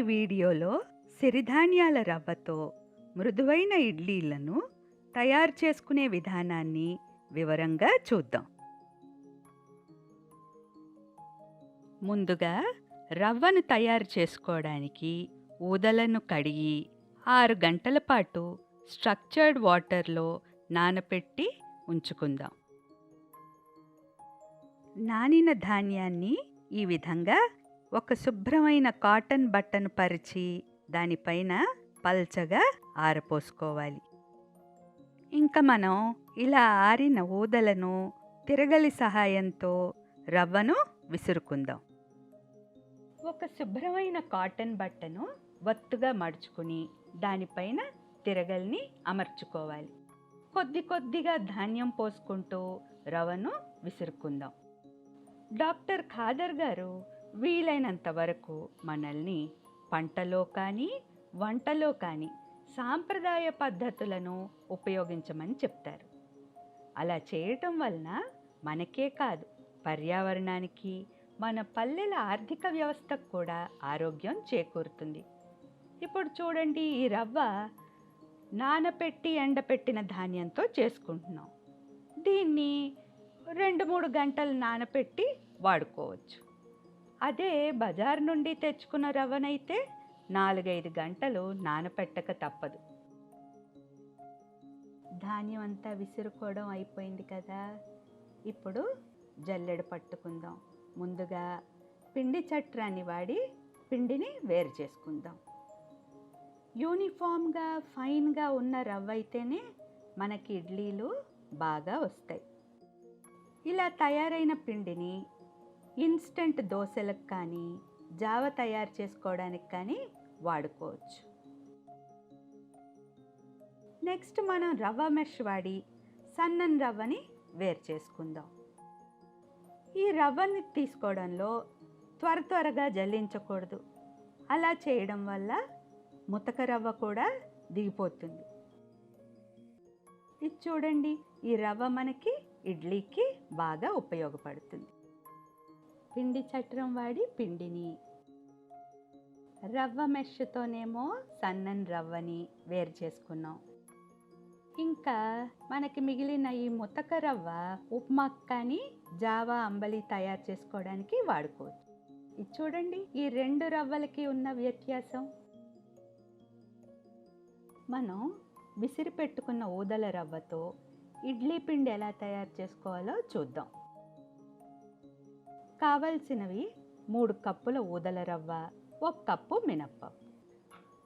వీడియోలో సిరిధాన్యాల రవ్వతో మృదువైన ఇడ్లీలను తయారు చేసుకునే విధానాన్ని వివరంగా చూద్దాం. ముందుగా రవ్వను తయారు చేసుకోవడానికి ఊదలను కడిగి ఆరు గంటల పాటు స్ట్రక్చర్డ్ వాటర్లో నానపెట్టి ఉంచుకుందాం. నానిన ధాన్యాన్ని ఈ విధంగా ఒక శుభ్రమైన కాటన్ బట్టను పరిచి దానిపైన పల్చగా ఆరపోసుకోవాలి. ఇంకా మనం ఇలా ఆరిన ఊదలను తిరగలి సహాయంతో రవ్వను విసురుకుందాం. ఒక శుభ్రమైన కాటన్ బట్టను వత్తుగా మడుచుకుని దానిపైన తిరగల్ని అమర్చుకోవాలి. కొద్ది కొద్దిగా ధాన్యం పోసుకుంటూ రవ్వను విసురుకుందాం. డాక్టర్ ఖాదర్ గారు వీలైనంత వరకు మనల్ని పంటలో కానీ వంటలో కానీ సాంప్రదాయ పద్ధతులను ఉపయోగించమని చెప్తారు. అలా చేయటం వలన మనకే కాదు పర్యావరణానికి మన పల్లెల ఆర్థిక వ్యవస్థకు కూడా ఆరోగ్యం చేకూరుతుంది. ఇప్పుడు చూడండి ఈ రవ్వ నానపెట్టి ఎండపెట్టిన ధాన్యంతో చేసుకుంటున్నాం. దీన్ని రెండు మూడు గంటలు నానపెట్టి వాడుకోవచ్చు. అదే బజార్ నుండి తెచ్చుకున్న రవ్వనైతే నాలుగైదు గంటలు నానపెట్టక తప్పదు. ధాన్యం అంతా విసురుకోవడం అయిపోయింది కదా. ఇప్పుడు జల్లెడ పట్టుకుందాం. ముందుగా పిండి చట్రాన్ని వాడి పిండిని వేరు చేసుకుందాం. యూనిఫామ్గా ఫైన్గా ఉన్న రవ్వ అయితేనే మనకి ఇడ్లీలు బాగా వస్తాయి. ఇలా తయారైన పిండిని ఇన్స్టెంట్ దోశలకు కానీ జావ తయారు చేసుకోవడానికి కానీ వాడుకోవచ్చు. నెక్స్ట్ మనం రవ్వ మెష్ వాడి సన్నని రవ్వని వేరు చేసుకుందాం. ఈ రవ్వని తీసుకోవడంలో త్వర త్వరగా జల్లించకూడదు. అలా చేయడం వల్ల ముతక రవ్వ కూడా దిగిపోతుంది. ఇది చూడండి ఈ రవ్వ మనకి ఇడ్లీకి బాగా ఉపయోగపడుతుంది. పిండి చట్రం వాడి పిండిని. రవ్వ మెష్తోనేమో సన్నని రవ్వని వేరు చేసుకున్నాం. ఇంకా మనకి మిగిలిన ఈ ముతక రవ్వ ఉప్మా కానీ జావా అంబలి తయారు చేసుకోవడానికి వాడుకోవచ్చు. ఇది చూడండి ఈ రెండు రవ్వలకి ఉన్న వ్యత్యాసం. మనం విసిరి పెట్టుకున్న ఊదల రవ్వతో ఇడ్లీ పిండి ఎలా తయారు చేసుకోవాలో చూద్దాం. కావలసినవి మూడు కప్పుల ఊదల రవ్వ ఒక కప్పు మినప్పప్పు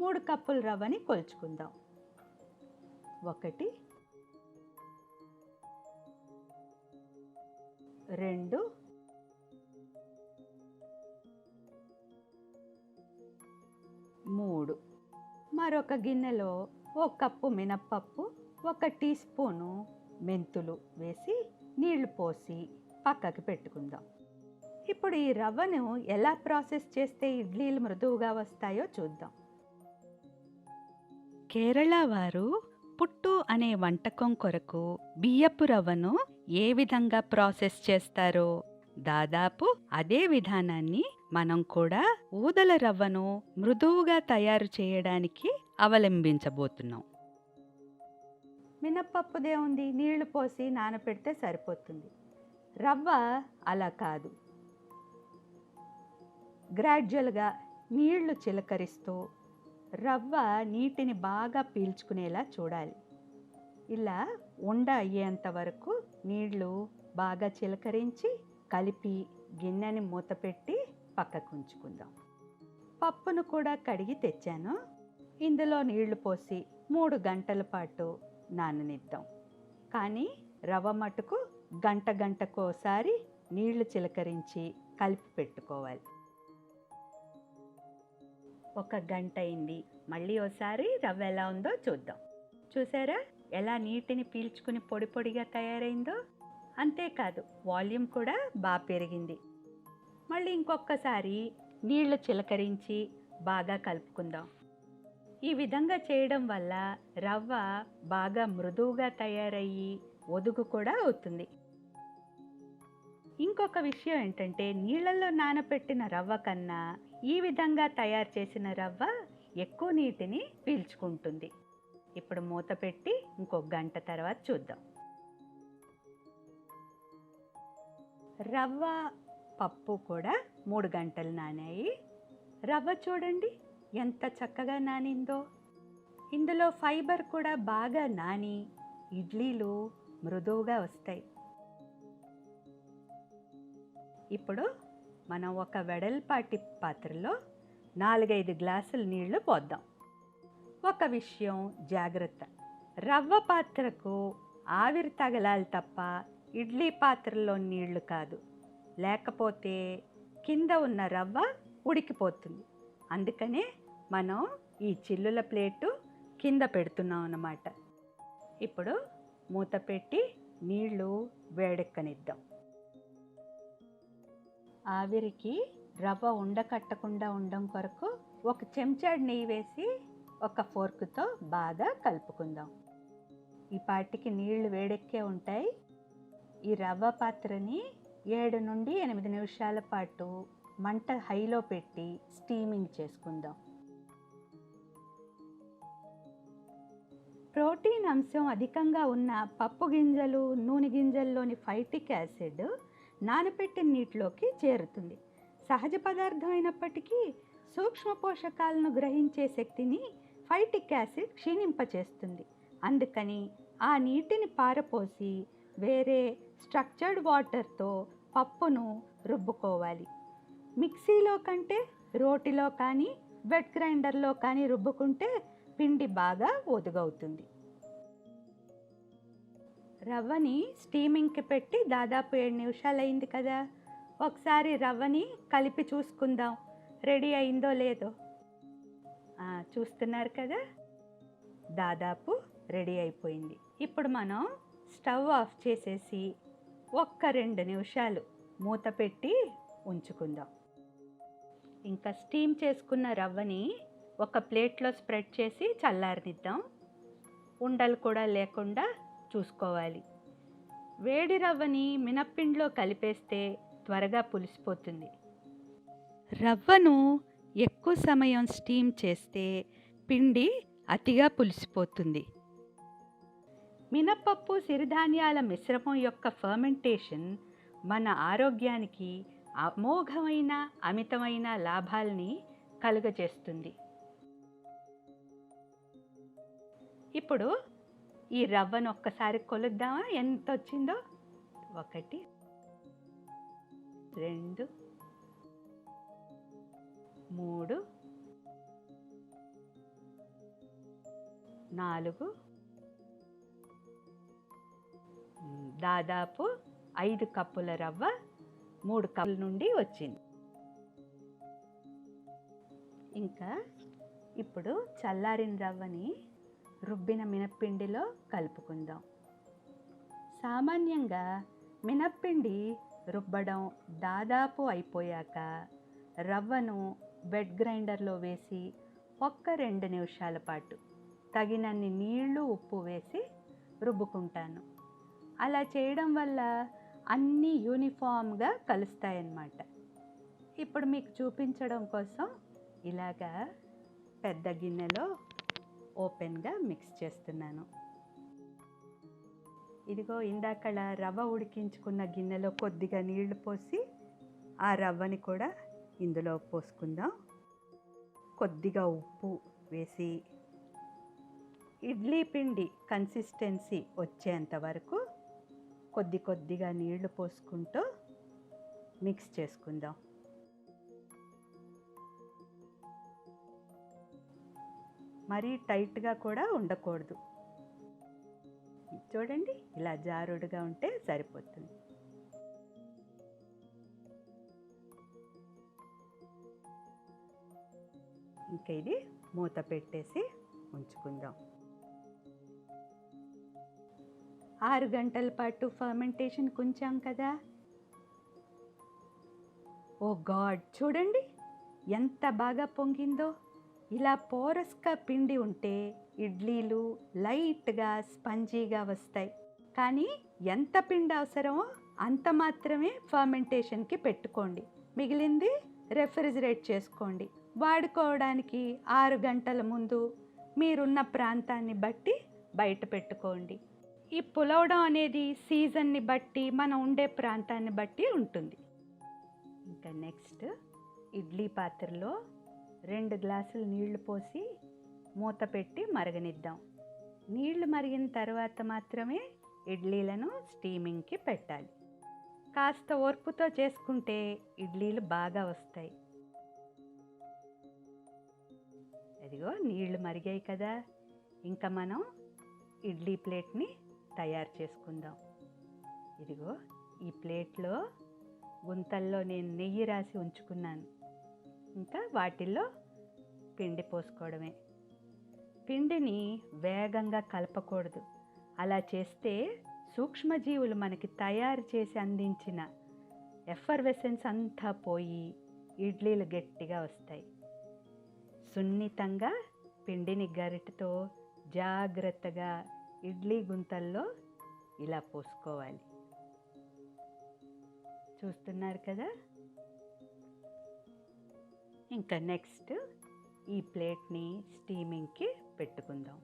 మూడు కప్పుల రవ్వని కొలుచుకుందాం. ఒకటి రెండు మూడు. మరొక గిన్నెలో ఒక కప్పు మినప్పప్పు ఒక టీ స్పూను మెంతులు వేసి నీళ్ళు పోసి పక్కకి పెట్టుకుందాం. ఇప్పుడు ఈ రవ్వను ఎలా ప్రాసెస్ చేస్తే ఇడ్లీలు మృదువుగా వస్తాయో చూద్దాం. కేరళ వారు పుట్టు అనే వంటకం కొరకు బియ్యపు రవ్వను ఏ విధంగా ప్రాసెస్ చేస్తారో దాదాపు అదే విధానాన్ని మనం కూడా ఊదల రవ్వను మృదువుగా తయారు చేయడానికి అవలంబించబోతున్నాం. మినప్పప్పుదే ఉంది నీళ్ళు పోసి నానపెడితే సరిపోతుంది. రవ్వ అలా కాదు. గ్రాడ్యువల్గా నీళ్ళు చిలకరిస్తూ రవ్వ నీటిని బాగా పీల్చుకునేలా చూడాలి. ఇలా ఉండ అయ్యేంత వరకు నీళ్ళు బాగా చిలకరించి కలిపి గిన్నెని మూతపెట్టి పక్కకు ఉంచుకుందాం. పప్పును కూడా కడిగి తెచ్చాను. ఇందులో నీళ్ళు పోసి మూడు గంటల పాటు నాననిద్దాం. కానీ రవ్వ మటుకు గంట గంటకోసారి నీళ్ళు చిలకరించి కలిపి పెట్టుకోవాలి. ఒక గంట అయింది. మళ్ళీ ఒకసారి రవ్వ ఎలా ఉందో చూద్దాం. చూసారా? ఎలా నీటిని పీల్చుకుని పొడి పొడిగా తయారైందో? అంతేకాదు వాల్యూమ్ కూడా బాగా పెరిగింది. మళ్ళీ ఇంకొకసారి నీళ్ళు చిలకరించి బాగా కలుపుకుందాం. ఈ విధంగా చేయడం వల్ల రవ్వ బాగా మృదువుగా తయారయ్యి ఒదుగు కూడా అవుతుంది. ఇంకొక విషయం ఏంటంటే నీళ్ళల్లో నానబెట్టిన రవ్వ కన్నా ఈ విధంగా తయారు చేసిన రవ్వ ఎక్కువ నీటిని పీల్చుకుంటుంది. ఇప్పుడు మూత పెట్టి ఇంకొక గంట తర్వాత చూద్దాం. రవ్వ పప్పు కూడా మూడు గంటలు నానాయి. రవ్వ చూడండి ఎంత చక్కగా నానిందో. ఇందులో ఫైబర్ కూడా బాగా నాని ఇడ్లీలు మృదువుగా వస్తాయి. ఇప్పుడు మనం ఒక వెడల్పాటి పాత్రలో నాలుగైదు గ్లాసుల నీళ్ళు పోద్దాం. ఒక విషయం జాగ్రత్త. రవ్వ పాత్రకు ఆవిరి తగలాలి తప్ప ఇడ్లీ పాత్రలో నీళ్ళు కాదు. లేకపోతే కింద ఉన్న రవ్వ ఉడికిపోతుంది. అందుకనే మనం ఈ చిల్లుల ప్లేటు కింద పెడుతున్నాం అన్నమాట. ఇప్పుడు మూత పెట్టి నీళ్ళు వేడెక్కనిద్దాం. ఆవిరికి రవ్వ ఉండకట్టకుండా ఉండడం కొరకు ఒక చెంచాడు నెయ్యి వేసి ఒక ఫోర్క్తో బాగా కలుపుకుందాం. ఈ పాటికి నీళ్ళు వేడెక్కే ఉంటాయి. ఈ రవ్వ పాత్రని ఏడు నుండి ఎనిమిది నిమిషాల పాటు మంట హైలో పెట్టి స్టీమింగ్ చేసుకుందాం. ప్రోటీన్ అంశం అధికంగా ఉన్న పప్పు గింజలు నూనె గింజల్లోని ఫైటిక్ యాసిడ్ నానబెట్టిన నీటిలోకి చేరుతుంది. సహజ పదార్థం అయినప్పటికీ సూక్ష్మ పోషకాలను గ్రహించే శక్తిని ఫైటిక్ యాసిడ్ క్షీణింపచేస్తుంది. అందుకని ఆ నీటిని పారపోసి వేరే స్ట్రక్చర్డ్ వాటర్తో పప్పును రుబ్బుకోవాలి. మిక్సీలో కంటే రోటిలో కానీ వెట్ గ్రైండర్లో కానీ రుబ్బుకుంటే పిండి బాగా ఒదుగవుతుంది. రవ్వని స్టీమింగ్కి పెట్టి దాదాపు ఏడు నిమిషాలు అయింది కదా. ఒకసారి రవ్వని కలిపి చూసుకుందాం. రెడీ అయిందో లేదో. చూస్తున్నారు కదా? దాదాపు రెడీ అయిపోయింది. ఇప్పుడు మనం స్టవ్ ఆఫ్ చేసేసి ఒక్క రెండు నిమిషాలు మూత పెట్టి ఉంచుకుందాం. ఇంకా స్టీమ్ చేసుకున్న రవ్వని ఒక ప్లేట్లో స్ప్రెడ్ చేసి చల్లారనిద్దాం. ఉండలు కూడా లేకుండా చూసుకోవాలి. వేడి రవ్వని మినప్పిండిలో కలిపేస్తే త్వరగా పులిసిపోతుంది. రవ్వను ఎక్కువ సమయం స్టీమ్ చేస్తే పిండి అతిగా పులిసిపోతుంది. మినపప్పు సిరిధాన్యాల మిశ్రమం యొక్క ఫర్మెంటేషన్ మన ఆరోగ్యానికి అమోఘమైన అమితమైన లాభాల్ని కలుగజేస్తుంది. ఇప్పుడు ఈ రవ్వను ఒక్కసారి కొలుద్దామా? ఎంత వచ్చిందో ఒకటి రెండు మూడు నాలుగు దాదాపు ఐదు కప్పుల రవ్వ మూడు కప్పుల నుండి వచ్చింది. ఇంకా ఇప్పుడు చల్లారిన రవ్వని రుబ్బిన మినప్పిండిలో కలుపుకుందాం. సామాన్యంగా మినప్పిండి రుబ్బడం దాదాపు అయిపోయాక రవ్వను బెడ్ గ్రైండర్లో వేసి ఒక్క రెండు నిమిషాల పాటు తగినన్ని నీళ్ళు ఉప్పు వేసి రుబ్బుకుంటాను. అలా చేయడం వల్ల అన్నీ యూనిఫామ్గా కలుస్తాయన్నమాట. ఇప్పుడు మీకు చూపించడం కోసం ఇలాగా పెద్ద గిన్నెలో ఓపెన్గా మిక్స్ చేస్తున్నాను. ఇదిగో ఇందాకడ రవ్వ ఉడికించుకున్న గిన్నెలో కొద్దిగా నీళ్ళు పోసి ఆ రవ్వని కూడా ఇందులో పోసుకుందాం. కొద్దిగా ఉప్పు వేసి ఇడ్లీ పిండి కన్సిస్టెన్సీ వచ్చేంత వరకు కొద్ది కొద్దిగా నీళ్ళు పోసుకుంటూ మిక్స్ చేసుకుందాం. మరీ టైట్గా కూడా ఉండకూడదు. చూడండి ఇలా జారుడుగా ఉంటే సరిపోతుంది. ఇంకా ఇది మూత పెట్టేసి ఉంచుకుందాం. ఆరు గంటల పాటు ఫర్మెంటేషన్ ఉంచాం కదా. Oh god! చూడండి ఎంత బాగా పొంగిందో. ఇలా పోరస్గా పిండి ఉంటే ఇడ్లీలు లైట్గా స్పంజీగా వస్తాయి. కానీ ఎంత పిండి అవసరమో అంత మాత్రమే ఫర్మెంటేషన్కి పెట్టుకోండి. మిగిలింది రెఫ్రిజిరేట్ చేసుకోండి. వాడుకోవడానికి ఆరు గంటల ముందు మీరున్న ప్రాంతాన్ని బట్టి బయట పెట్టుకోండి. ఈ పులవడం అనేది సీజన్ని బట్టి మనం ఉండే ప్రాంతాన్ని బట్టి ఉంటుంది. ఇంకా నెక్స్ట్ ఇడ్లీ పాత్రలో రెండు గ్లాసులు నీళ్ళు పోసి మూత పెట్టి మరగనిద్దాం. నీళ్ళు మరిగిన తర్వాత మాత్రమే ఇడ్లీలను స్టీమింగ్కి పెట్టాలి. కాస్త ఓర్పుతో చేసుకుంటే ఇడ్లీలు బాగా వస్తాయి. అదిగో నీళ్ళు మరిగాయి కదా. ఇంకా మనం ఇడ్లీ ప్లేట్ని తయారు చేసుకుందాం. ఇదిగో ఈ ప్లేట్లో గుంతల్లో నేను నెయ్యి రాసి ఉంచుకున్నాను. ఇంకా వాటిల్లో పిండి పోసుకోవడమే. పిండిని వేగంగా కలపకూడదు. అలా చేస్తే సూక్ష్మజీవులు మనకి తయారు చేసి అందించిన ఎఫర్వెసెన్స్ అంతా పోయి ఇడ్లీలు గట్టిగా వస్తాయి. సున్నితంగా పిండిని గరిటతో జాగ్రత్తగా ఇడ్లీ గుంతల్లో ఇలా పోసుకోవాలి. చూస్తున్నారు కదా? ఇంకా నెక్స్ట్ ఈ ప్లేట్ని స్టీమింగ్కి పెట్టుకుందాం.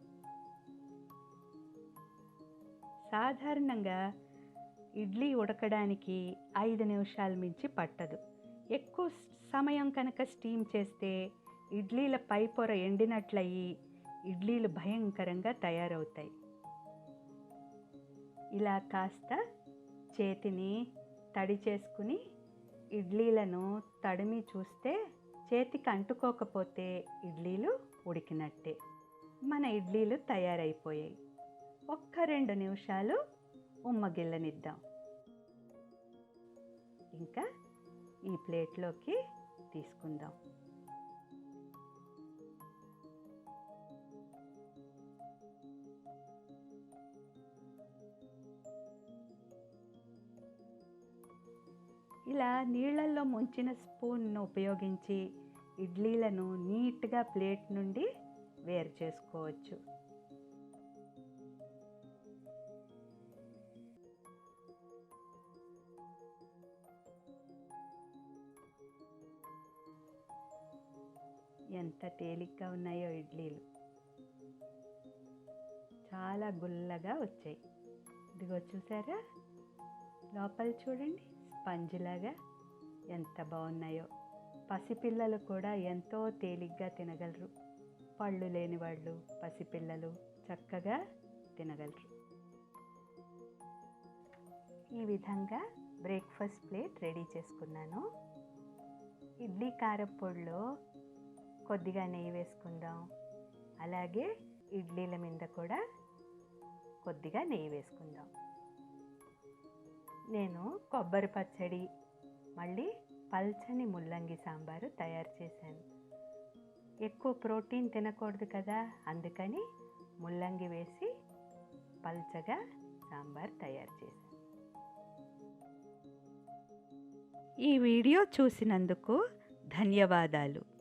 సాధారణంగా ఇడ్లీ ఉడకడానికి ఐదు నిమిషాల మించి పట్టదు. ఎక్కువ సమయం కనుక స్టీమ్ చేస్తే ఇడ్లీల పై పొర ఎండినట్లయి ఇడ్లీలు భయంకరంగా తయారవుతాయి. ఇలా కాస్త చేతిని తడి చేసుకుని ఇడ్లీలను తడిమి చూస్తే చేతికి అంటుకోకపోతే ఇడ్లీలు ఉడికినట్టే. మన ఇడ్లీలు తయారైపోయాయి. ఒక్క రెండు నిమిషాలు ఉమ్మగిల్లనిద్దాం. ఇంకా ఈ ప్లేట్లోకి తీసుకుందాం. ఇలా నీళ్ళల్లో ముంచిన స్పూన్ను ఉపయోగించి ఇడ్లీలను నీట్గా ప్లేట్ నుండి వేరు చేసుకోవచ్చు. ఎంత తేలిగ్గా ఉన్నాయో ఇడ్లీలు. చాలా గుల్లగా వచ్చాయి. ఇదిగో చూసారా? లోపల చూడండి. స్పంజిలాగా ఎంత బాగున్నాయో. పసిపిల్లలు కూడా ఎంతో తేలిగ్గా తినగలరు. పళ్ళు లేని వాళ్ళు పసిపిల్లలు చక్కగా తినగలరు. ఈ విధంగా బ్రేక్ఫాస్ట్ ప్లేట్ రెడీ చేసుకున్నాను. ఇడ్లీ కారపొడిలో కొద్దిగా నెయ్యి వేసుకుందాం. అలాగే ఇడ్లీల మీద కూడా కొద్దిగా నెయ్యి వేసుకుందాం. నేను కొబ్బరి పచ్చడి మళ్ళీ పల్చని ముల్లంగి సాంబారు తయారు చేశాను. ఎక్కువ ప్రోటీన్ తినకూడదు కదా అందుకని ముల్లంగి వేసి పల్చగా సాంబార్ తయారు చేశాను. ఈ వీడియో చూసినందుకు ధన్యవాదాలు.